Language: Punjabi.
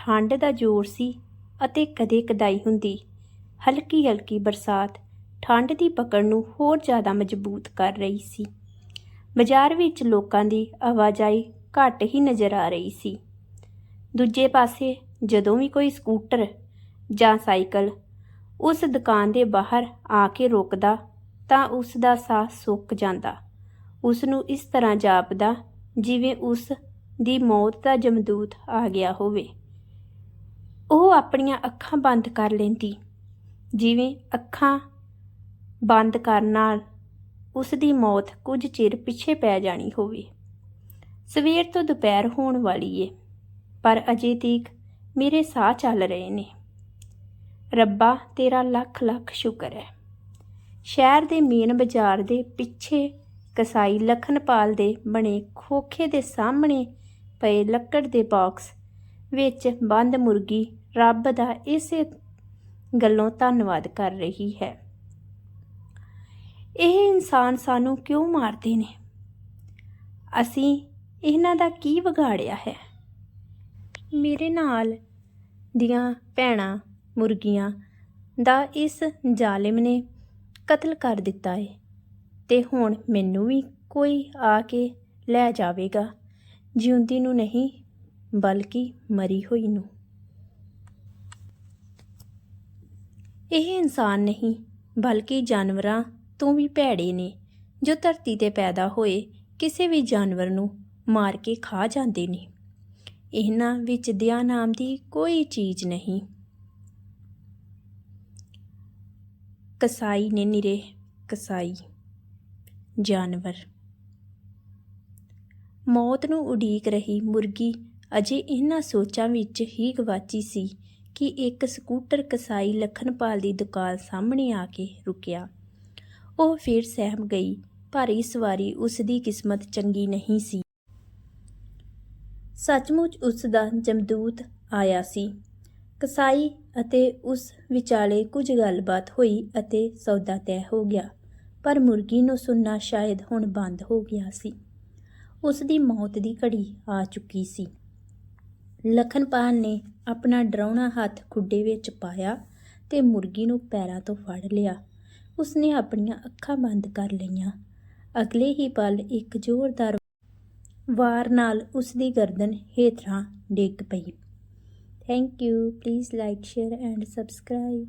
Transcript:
ਠੰਡ ਦਾ ਜ਼ੋਰ ਸੀ ਅਤੇ ਕਦੇ ਕਦਾਈ ਹੁੰਦੀ। ਹਲਕੀ ਹਲਕੀ ਬਰਸਾਤ ਠੰਡ ਦੀ ਪਕੜ ਨੂੰ ਹੋਰ ਜ਼ਿਆਦਾ ਮਜ਼ਬੂਤ ਕਰ ਰਹੀ ਸੀ। ਬਾਜ਼ਾਰ ਵਿੱਚ ਲੋਕਾਂ ਦੀ ਆਵਾਜਾਈ ਘੱਟ ਹੀ ਨਜ਼ਰ ਆ ਰਹੀ ਸੀ। ਦੂਜੇ ਪਾਸੇ ਜਦੋਂ ਵੀ ਕੋਈ ਸਕੂਟਰ ਜਾਂ ਸਾਈਕਲ ਉਸ ਦੁਕਾਨ ਦੇ ਬਾਹਰ ਆ ਕੇ ਰੁਕਦਾ ਤਾਂ ਉਸ ਦਾ ਸਾਹ ਸੁੱਕ ਜਾਂਦਾ। ਉਸ ਨੂੰ ਇਸ ਤਰ੍ਹਾਂ ਜਾਪਦਾ ਜਿਵੇਂ ਉਸ ਦੀ ਮੌਤ ਦਾ ਜਮਦੂਤ ਆ ਗਿਆ ਹੋਵੇ। ਉਹ ਆਪਣੀਆਂ ਅੱਖਾਂ ਬੰਦ ਕਰ ਲੈਂਦੀ। ਜਿਵੇਂ ਅੱਖਾਂ ਬੰਦ ਕਰਨ ਨਾਲ ਉਸ ਦੀ ਮੌਤ ਕੁਝ ਚਿਰ ਪਿੱਛੇ ਪੈ ਜਾਣੀ ਹੋਵੇ। ਸਵੇਰ ਤੋਂ ਦੁਪਹਿਰ ਹੋਣ ਵਾਲੀ ਏ, ਪਰ ਅਜੇ ਤੀਕ ਮੇਰੇ ਸਾਹ ਚੱਲ ਰਹੇ ਨੇ। ਰੱਬਾ, ਤੇਰਾ ਲੱਖ ਲੱਖ ਸ਼ੁਕਰ ਹੈ ਸ਼ਹਿਰ ਦੇ ਮੇਨ ਬਾਜ਼ਾਰ ਦੇ ਪਿੱਛੇ ਕਸਾਈ ਲਖਨਪਾਲ ਦੇ ਬਣੇ ਖੋਖੇ ਦੇ ਸਾਹਮਣੇ ਪਏ ਲੱਕੜ ਦੇ ਬਾਕਸ ਵਿੱਚ ਬੰਦ ਮੁਰਗੀ ਰੱਬ ਦਾ ਇਸੇ ਗੱਲੋਂ ਧੰਨਵਾਦ ਕਰ ਰਹੀ ਹੈ। ਇਹ ਇਨਸਾਨ ਸਾਨੂੰ ਕਿਉਂ ਮਾਰਦੇ ਨੇ? ਅਸੀਂ ਇਹਨਾਂ ਦਾ ਕੀ ਵਿਗਾੜਿਆ ਹੈ? ਮੇਰੇ ਨਾਲ ਦੀਆਂ ਭੈਣਾਂ ਮੁਰਗੀਆਂ ਦਾ ਇਸ ਜ਼ਾਲਿਮ ਨੇ ਕਤਲ ਕਰ ਦਿੱਤਾ ਏ ਤੇ ਹੁਣ ਮੈਨੂੰ ਵੀ ਕੋਈ ਆ ਕੇ ਲੈ ਜਾਵੇਗਾ, ਜਿਉਂਦੀ ਨੂੰ ਨਹੀਂ ਬਲਕਿ ਮਰੀ ਹੋਈ ਨੂੰ। ਇਹ ਇਨਸਾਨ ਨਹੀਂ, ਬਲਕਿ ਜਾਨਵਰਾਂ ਤੋਂ ਵੀ ਭੈੜੇ ਨੇ, ਜੋ ਧਰਤੀ ਤੇ ਪੈਦਾ ਹੋਏ ਕਿਸੇ ਵੀ ਜਾਨਵਰ ਨੂੰ ਮਾਰ ਕੇ ਖਾ ਜਾਂਦੇ ਨੇ। ਇਹਨਾਂ ਵਿੱਚ ਦਇਆ ਨਾਮ ਦੀ ਕੋਈ ਚੀਜ਼ ਨਹੀਂ। ਕਸਾਈ ਨੇ ਨਿਰੇ ਕਸਾਈ ਜਾਨਵਰ। ਮੌਤ ਨੂੰ ਉਡੀਕ ਰਹੀ ਮੁਰਗੀ ਅਜੇ ਇਹਨਾਂ ਸੋਚਾਂ ਵਿੱਚ ਹੀ ਗਵਾਚੀ ਸੀ ਕਿ ਇੱਕ ਸਕੂਟਰ ਕਸਾਈ ਲਖਨਪਾਲ ਦੀ ਦੁਕਾਨ ਸਾਹਮਣੇ ਆ ਕੇ ਰੁਕਿਆ। ਉਹ ਫਿਰ ਸਹਿਮ ਗਈ, ਪਰ ਇਸ ਵਾਰੀ ਉਸ ਦੀ ਕਿਸਮਤ ਚੰਗੀ ਨਹੀਂ ਸੀ। ਸੱਚਮੁੱਚ ਉਸ ਦਾ ਜਮਦੂਤ ਆਇਆ ਸੀ। ਕਸਾਈ ਅਤੇ ਉਸ ਵਿਚਾਲੇ ਕੁਝ ਗੱਲਬਾਤ ਹੋਈ ਅਤੇ ਸੌਦਾ ਤੈਅ ਹੋ ਗਿਆ, ਪਰ ਮੁਰਗੀ ਨੂੰ ਸੁਣਨਾ ਸ਼ਾਇਦ ਹੁਣ ਬੰਦ ਹੋ ਗਿਆ ਸੀ। ਉਸ ਦੀ ਮੌਤ ਦੀ ਘੜੀ ਆ ਚੁੱਕੀ ਸੀ। ਲਖਨਪਾਲ ਨੇ ਆਪਣਾ ਡਰਾਉਣਾ ਹੱਥ ਖੁੱਡੇ ਵਿੱਚ ਪਾਇਆ ਤੇ ਮੁਰਗੀ ਨੂੰ ਪੈਰਾਂ ਤੋਂ ਫੜ ਲਿਆ। ਉਸਨੇ ਆਪਣੀਆਂ ਅੱਖਾਂ ਬੰਦ ਕਰ ਲਈਆਂ। ਅਗਲੇ ਹੀ ਪਲ ਇੱਕ ਜ਼ੋਰਦਾਰ ਵਾਰ ਨਾਲ ਉਸਦੀ ਗਰਦਨ ਹੇਠਾਂ ਡਿੱਗ ਪਈ। Thank you please like share and subscribe